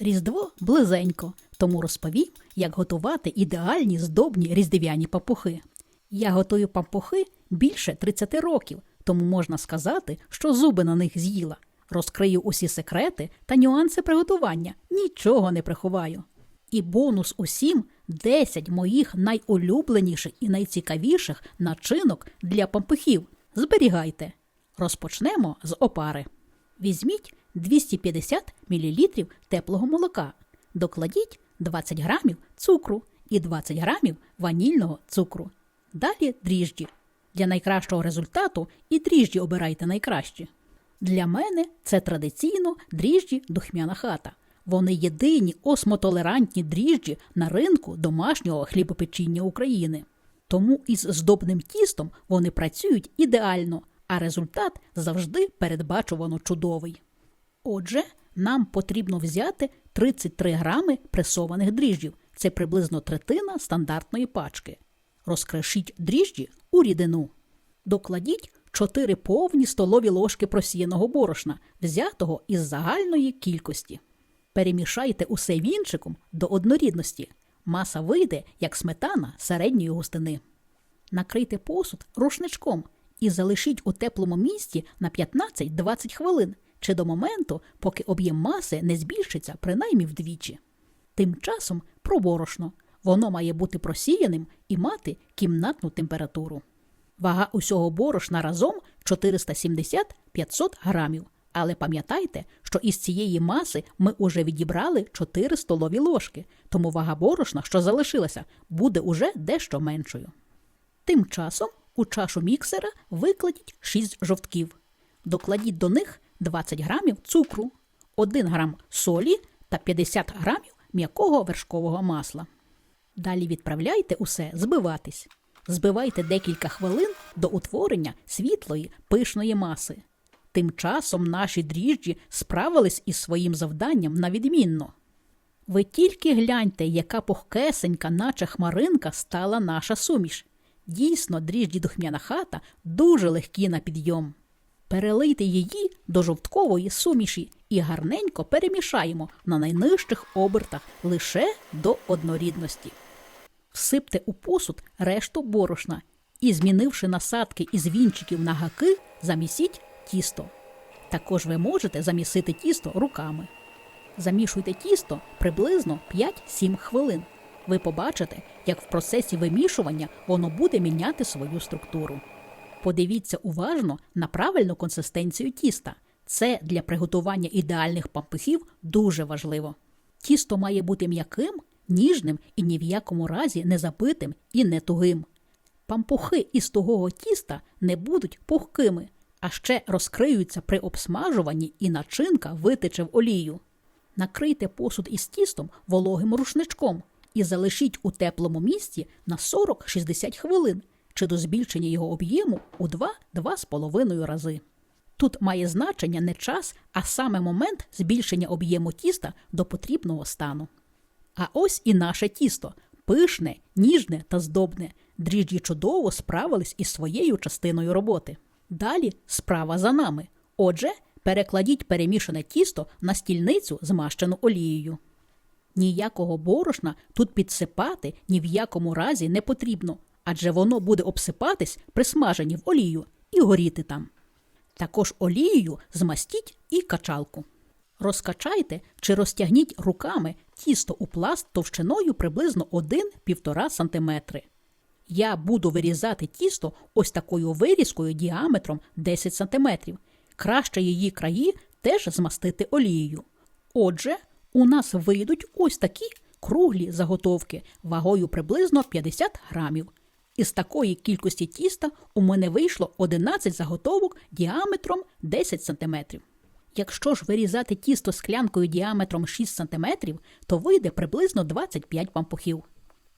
Різдво близенько, тому розповім, як готувати ідеальні здобні різдвяні папухи. Я готую папухи більше 30 років, тому можна сказати, що зуби на них з'їла. Розкрию усі секрети та нюанси приготування, нічого не приховаю. І бонус усім 10 моїх найулюбленіших і найцікавіших начинок для пампухів. Зберігайте. Розпочнемо з опари. Візьміть 250 мл теплого молока, докладіть 20 грамів цукру і 20 грамів ванільного цукру. Далі дріжджі. Для найкращого результату і дріжджі обирайте найкращі. Для мене це традиційно дріжджі духмяна хата. Вони єдині осмотолерантні дріжджі на ринку домашнього хлібопечіння України. Тому із здобним тістом вони працюють ідеально, а результат завжди передбачувано чудовий. Отже, нам потрібно взяти 33 грами пресованих дріжджів. Це приблизно третина стандартної пачки. Розкрешіть дріжджі у рідину. Докладіть 4 повні столові ложки просіяного борошна, взятого із загальної кількості. Перемішайте усе вінчиком до однорідності. Маса вийде, як сметана середньої густини. Накрийте посуд рушничком і залишіть у теплому місці на 15-20 хвилин чи до моменту, поки об'єм маси не збільшиться принаймні вдвічі. Тим часом про борошно. Воно має бути просіяним і мати кімнатну температуру. Вага усього борошна разом 470-500 грамів. Але пам'ятайте, що із цієї маси ми уже відібрали 4 столові ложки, тому вага борошна, що залишилася, буде уже дещо меншою. Тим часом у чашу міксера викладіть 6 жовтків. Докладіть до них 20 грамів цукру, 1 грам солі та 50 грамів м'якого вершкового масла. Далі відправляйте усе збиватись. Збивайте декілька хвилин до утворення світлої пишної маси. Тим часом наші дріжджі справились із своїм завданням на відмінно. Ви тільки гляньте, яка пухкесенька, наче хмаринка, стала наша суміш. Дійсно, дріжджі духмяна хата дуже легкі на підйом. Перелийте її до жовткової суміші і гарненько перемішаємо на найнижчих обертах лише до однорідності. Всипте у посуд решту борошна і, змінивши насадки із вінчиків на гаки, замісіть тісто. Також ви можете замісити тісто руками. Замішуйте тісто приблизно 5-7 хвилин. Ви побачите, як в процесі вимішування воно буде міняти свою структуру. Подивіться уважно на правильну консистенцію тіста. Це для приготування ідеальних пампухів дуже важливо. Тісто має бути м'яким, ніжним і ні в якому разі не запитим і не тугим. Пампухи із тугого тіста не будуть пухкими, а ще розкриються при обсмажуванні і начинка витече в олію. Накрийте посуд із тістом вологим рушничком і залишіть у теплому місці на 40-60 хвилин чи до збільшення його об'єму у 2-2,5 рази. Тут має значення не час, а саме момент збільшення об'єму тіста до потрібного стану. А ось і наше тісто пишне, ніжне та здобне. Дріжджі чудово справились із своєю частиною роботи. Далі справа за нами. Отже, перекладіть перемішане тісто на стільницю, змащену олією. Ніякого борошна тут підсипати ні в якому разі не потрібно, адже воно буде обсипатись при смаженні в олію і горіти там. Також олією змастіть і качалку. Розкачайте чи розтягніть руками тісто у пласт товщиною приблизно 1-1,5 см. Я буду вирізати тісто ось такою вирізкою діаметром 10 см. Краще її краї теж змастити олією. Отже, у нас вийдуть ось такі круглі заготовки вагою приблизно 50 грамів. Із такої кількості тіста у мене вийшло 11 заготовок діаметром 10 см. Якщо ж вирізати тісто склянкою діаметром 6 см, то вийде приблизно 25 пампухів.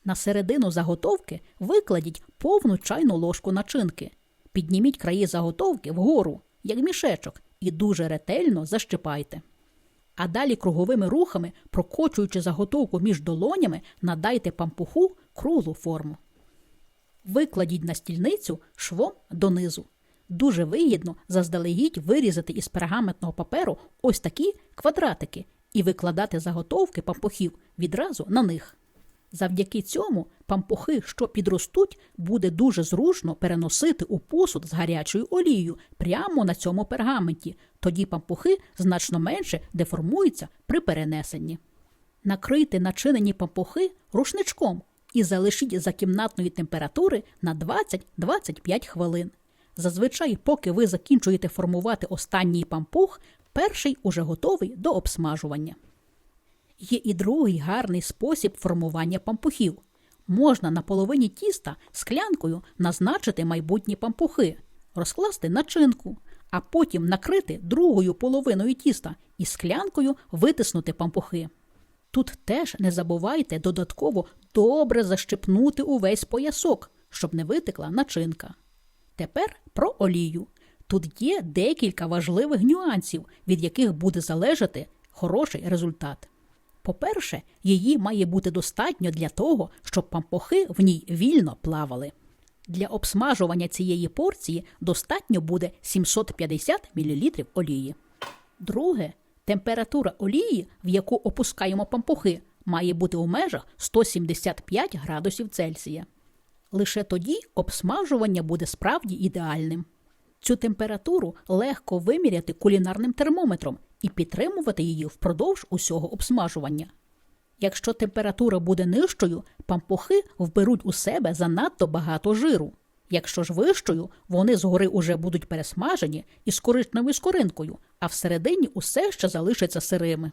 На середину заготовки викладіть повну чайну ложку начинки. Підніміть краї заготовки вгору, як мішечок, і дуже ретельно защипайте. А далі круговими рухами, прокочуючи заготовку між долонями, надайте пампуху круглу форму. Викладіть на стільницю швом донизу. Дуже вигідно заздалегідь вирізати із пергаментного паперу ось такі квадратики і викладати заготовки пампухів відразу на них. Завдяки цьому пампухи, що підростуть, буде дуже зручно переносити у посуд з гарячою олією прямо на цьому пергаменті. Тоді пампухи значно менше деформуються при перенесенні. Накрийте начинені пампухи рушничком і залишіть за кімнатної температури на 20-25 хвилин. Зазвичай, поки ви закінчуєте формувати останній пампух, перший уже готовий до обсмажування. Є і другий гарний спосіб формування пампухів. Можна на половині тіста склянкою назначити майбутні пампухи, розкласти начинку, а потім накрити другою половиною тіста і склянкою витиснути пампухи. Тут теж не забувайте додатково добре защепнути увесь поясок, щоб не витекла начинка. Тепер про олію. Тут є декілька важливих нюансів, від яких буде залежати хороший результат. По-перше, її має бути достатньо для того, щоб пампухи в ній вільно плавали. Для обсмажування цієї порції достатньо буде 750 мл олії. Друге, температура олії, в яку опускаємо пампухи, має бути у межах 175 градусів Цельсія. Лише тоді обсмажування буде справді ідеальним. Цю температуру легко виміряти кулінарним термометром і підтримувати її впродовж усього обсмажування. Якщо температура буде нижчою, пампухи вберуть у себе занадто багато жиру. Якщо ж вищою, вони згори уже будуть пересмажені із коричневою скоринкою, а всередині усе ще залишаться сирими.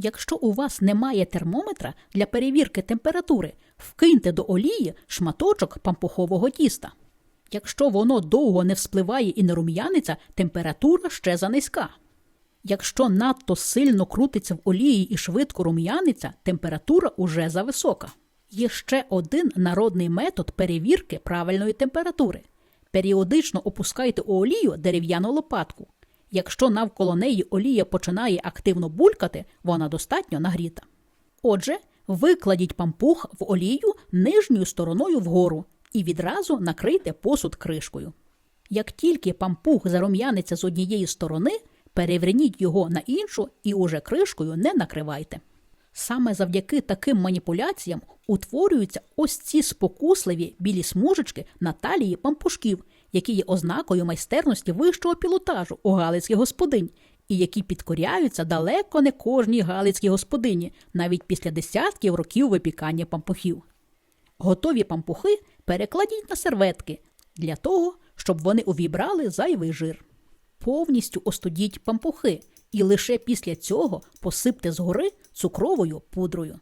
Якщо у вас немає термометра для перевірки температури, вкиньте до олії шматочок пампухового тіста. Якщо воно довго не вспливає і не рум'яниться, температура ще занизька. Якщо надто сильно крутиться в олії і швидко рум'яниться, температура уже зависока. Є ще один народний метод перевірки правильної температури. Періодично опускайте у олію дерев'яну лопатку. Якщо навколо неї олія починає активно булькати, вона достатньо нагріта. Отже, викладіть пампух в олію нижньою стороною вгору і відразу накрийте посуд кришкою. Як тільки пампух зарум'яниться з однієї сторони, переверніть його на іншу і уже кришкою не накривайте. Саме завдяки таким маніпуляціям утворюються ось ці спокусливі білі смужечки на талії пампушків, які є ознакою майстерності вищого пілотажу у галицьких господинь, і які підкоряються далеко не кожній галицькій господині, навіть після десятків років випікання пампухів. Готові пампухи перекладіть на серветки для того, щоб вони увібрали зайвий жир. Повністю остудіть пампухи і лише після цього посипте згори цукровою пудрою.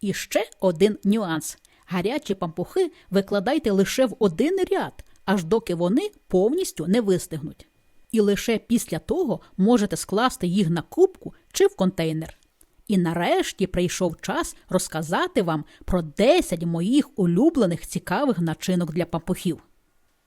І ще один нюанс: гарячі пампухи викладайте лише в один ряд, аж доки вони повністю не вистигнуть. І лише після того можете скласти їх на кубку чи в контейнер. І нарешті прийшов час розказати вам про 10 моїх улюблених цікавих начинок для пампухів.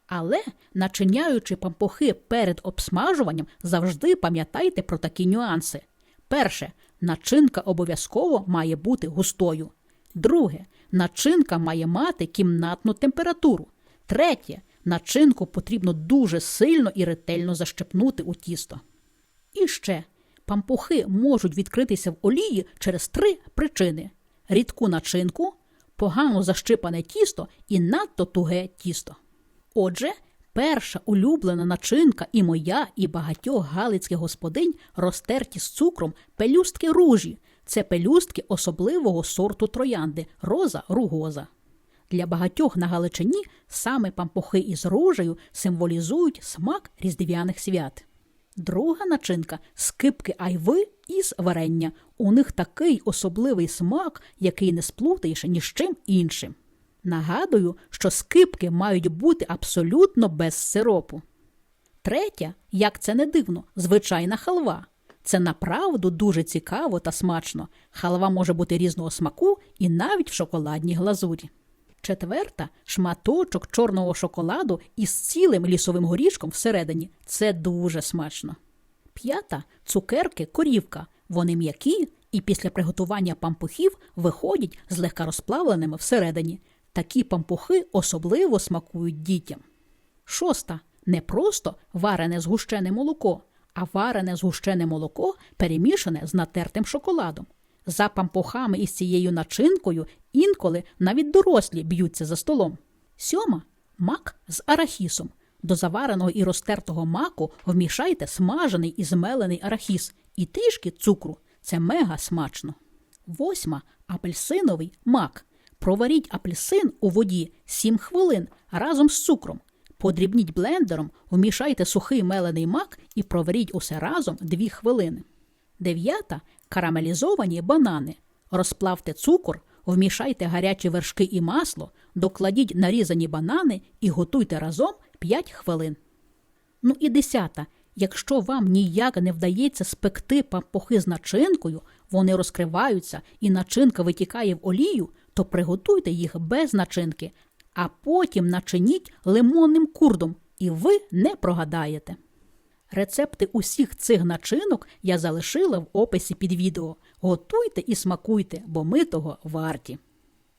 Але, начиняючи пампухи перед обсмажуванням, завжди пам'ятайте про такі нюанси. Перше, начинка обов'язково має бути густою. Друге, начинка має мати кімнатну температуру. Третє, начинку потрібно дуже сильно і ретельно защепнути у тісто. І ще пампухи можуть відкритися в олії через три причини: рідку начинку, погано защипане тісто і надто туге тісто. Отже, перша улюблена начинка і моя, і багатьох галицьких господинь розтерті з цукром пелюстки ружі. Це пелюстки особливого сорту троянди роза ругоза. Для багатьох на Галичині саме пампухи із ружею символізують смак різдвяних свят. Друга начинка скипки айви із варення. У них такий особливий смак, який не сплутаєш ні з чим іншим. Нагадую, що скипки мають бути абсолютно без сиропу. Третя, як це не дивно, звичайна халва. Це направду дуже цікаво та смачно. Халва може бути різного смаку і навіть в шоколадній глазурі. Четверта шматочок чорного шоколаду із цілим лісовим горішком всередині. Це дуже смачно. П'ята цукерки корівка. Вони м'які і після приготування пампухів виходять злегка розплавленими всередині. Такі пампухи особливо смакують дітям. Шоста не просто варене згущене молоко, а варене згущене молоко перемішане з натертим шоколадом. За пампухами із цією начинкою інколи навіть дорослі б'ються за столом. Сьома мак з арахісом. До завареного і розтертого маку вмішайте смажений і змелений арахіс і трішки цукру. Це мега смачно. Восьма апельсиновий мак. Проваріть апельсин у воді 7 хвилин разом з цукром. Подрібніть блендером, вмішайте сухий мелений мак і проваріть усе разом 2 хвилини. Дев'ята карамелізовані банани. Розплавте цукор, вмішайте гарячі вершки і масло, докладіть нарізані банани і готуйте разом 5 хвилин. Ну і десята. Якщо вам ніяк не вдається спекти пампухи з начинкою, вони розкриваються і начинка витікає в олію, то приготуйте їх без начинки, а потім начиніть лимонним курдом, і ви не прогадаєте. Рецепти усіх цих начинок я залишила в описі під відео. Готуйте і смакуйте, бо ми того варті.